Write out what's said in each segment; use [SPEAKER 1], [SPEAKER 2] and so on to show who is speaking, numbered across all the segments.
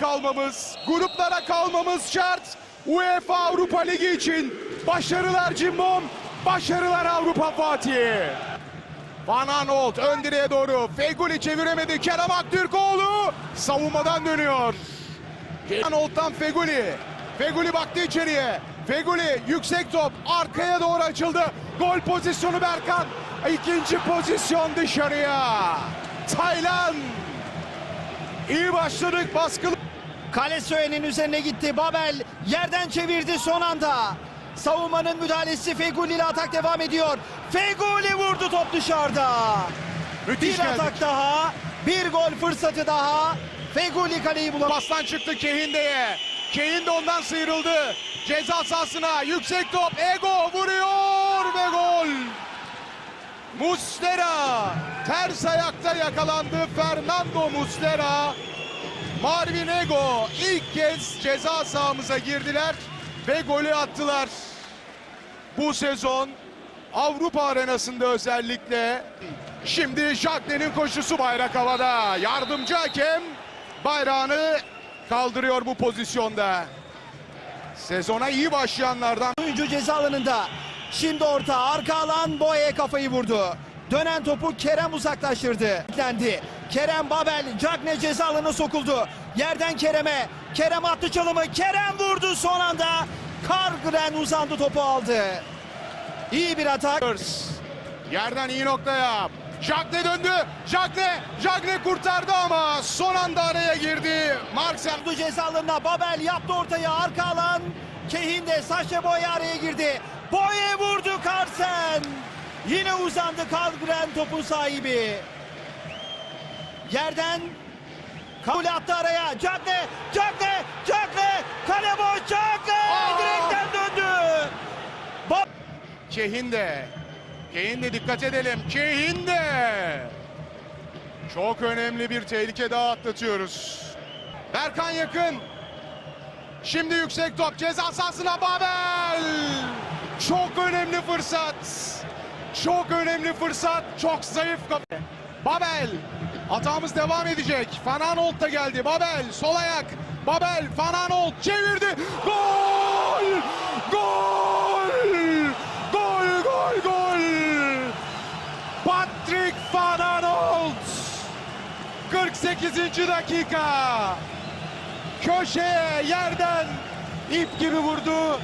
[SPEAKER 1] kalmamız, gruplara kalmamız şart. UEFA Avrupa Ligi için başarılar Cimbom, başarılar Avrupa Fatih. Van Aanholt ön direğe doğru. Feguli çeviremedi. Kerem Aktürkoğlu savunmadan dönüyor. Van Aanholt'tan Feguli. Feguli baktı içeriye. Feguli yüksek top arkaya doğru açıldı. Gol pozisyonu Berkan. İkinci pozisyon dışarıya. Taylan. İyi başladık baskılı.
[SPEAKER 2] Kale Söğen'in üzerine gitti. Babel yerden çevirdi son anda. Savunmanın müdahalesi Feguli ile atak devam ediyor. Feguli vurdu top dışarıda.
[SPEAKER 1] Müthiş
[SPEAKER 2] Bir
[SPEAKER 1] geldik.
[SPEAKER 2] atak daha. Bir gol fırsatı daha. Feguli kaleyi bulamadı.
[SPEAKER 1] Pastan çıktı Kehinde'ye. Kehin de ondan sıyrıldı. Ceza sahasına yüksek top. Ego vuruyor ve gol. Muslera ters ayakta yakalandı. Fernando Muslera. Marvin Ego ilk kez ceza sahamıza girdiler ve golü attılar. Bu sezon Avrupa arenasında özellikle şimdi Jacqueline koşusu bayrak havada. Yardımcı hakem bayrağını kaldırıyor bu pozisyonda. Sezona iyi başlayanlardan
[SPEAKER 2] Oyuncu ceza alanında. Şimdi orta arka alan Boye kafayı vurdu. Dönen topu Kerem uzaklaştırdı. Beklendi. Kerem Babel Cagne ceza alanına sokuldu. Yerden Kerem'e. Kerem attı çalımı. Kerem vurdu son anda. Kargren uzandı topu aldı. İyi bir atak.
[SPEAKER 1] yerden iyi noktaya. Jacqueline döndü. Jacqueline, Jacqueline kurtardı ama son anda araya girdi. Marcel
[SPEAKER 2] Vurdu ceza alanına. Babel yaptı ortaya arka alan. Kehin de Saşe Boye araya girdi. Boye vurdu Karsen. Yine uzandı Kargren topun sahibi. Yerden Kabul attı araya. Cagne, Cagne, Cagne. Kale boş Cagne.
[SPEAKER 1] Aa!
[SPEAKER 2] Direkten döndü. Ba-
[SPEAKER 1] Kehinde. Kehinde dikkat edelim. Kehinde. Çok önemli bir tehlike daha atlatıyoruz. Berkan yakın. Şimdi yüksek top ceza sahasına Babel. Çok önemli fırsat. Çok önemli fırsat. Çok zayıf kafa. Babel. Hatamız devam edecek. Van Aanholt da geldi. Babel sol ayak. Babel Van Aanholt çevirdi. Gol! Gol! Gol gol gol! Patrick Van Aanholt 48. dakika köşeye yerden ip gibi vurdu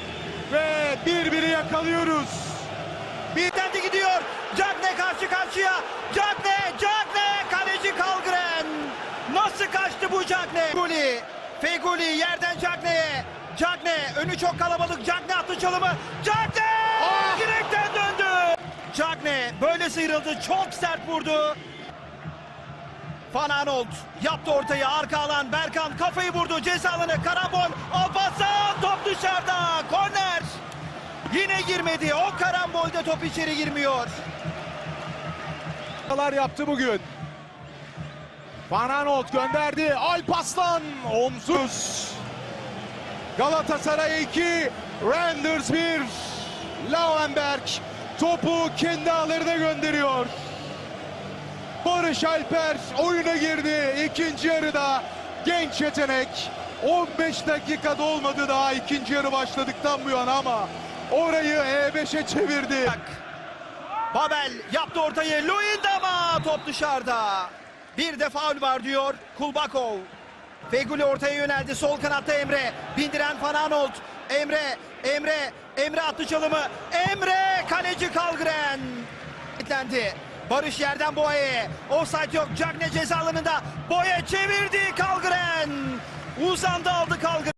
[SPEAKER 1] ve birbiri yakalıyoruz. Bir
[SPEAKER 2] Kendi gidiyor. Cagne karşı karşıya. Cagne, Cagne. Kaleci Kalgren. Nasıl kaçtı bu Cagne? Feguli. Feguli yerden Cagne'ye. Cagne önü çok kalabalık. Cagne attı çalımı. Cagne
[SPEAKER 1] Ah!
[SPEAKER 2] direkten döndü. Cagne böyle sıyrıldı. Çok sert vurdu. Van Aanholt yaptı ortayı arka alan Berkan kafayı vurdu ceza alanı karambol Alparslan top dışarıda korner yine girmedi o karambolde top içeri girmiyor
[SPEAKER 1] yaptı bugün. Van Aanholt gönderdi. Alpaslan omsuz. Galatasaray 2, Randers 1. Lauenberg topu kendi ağlarına gönderiyor. Barış Alper oyuna girdi. İkinci yarıda genç yetenek. 15 dakikada olmadı daha ikinci yarı başladıktan bu yana ama orayı E5'e çevirdi.
[SPEAKER 2] Babel yaptı ortayı Luyendama top dışarıda bir de faul var diyor Kulbakov. Feguli ortaya yöneldi. Sol kanatta Emre. Bindiren Van Aanholt Emre Emre Emre attı çalımı. Emre kaleci Kalgren. Kitlendi. Barış yerden Boye offside yok. Cagne ceza alanında. Boye çevirdi Kalgren. Uzandı aldı Kalgren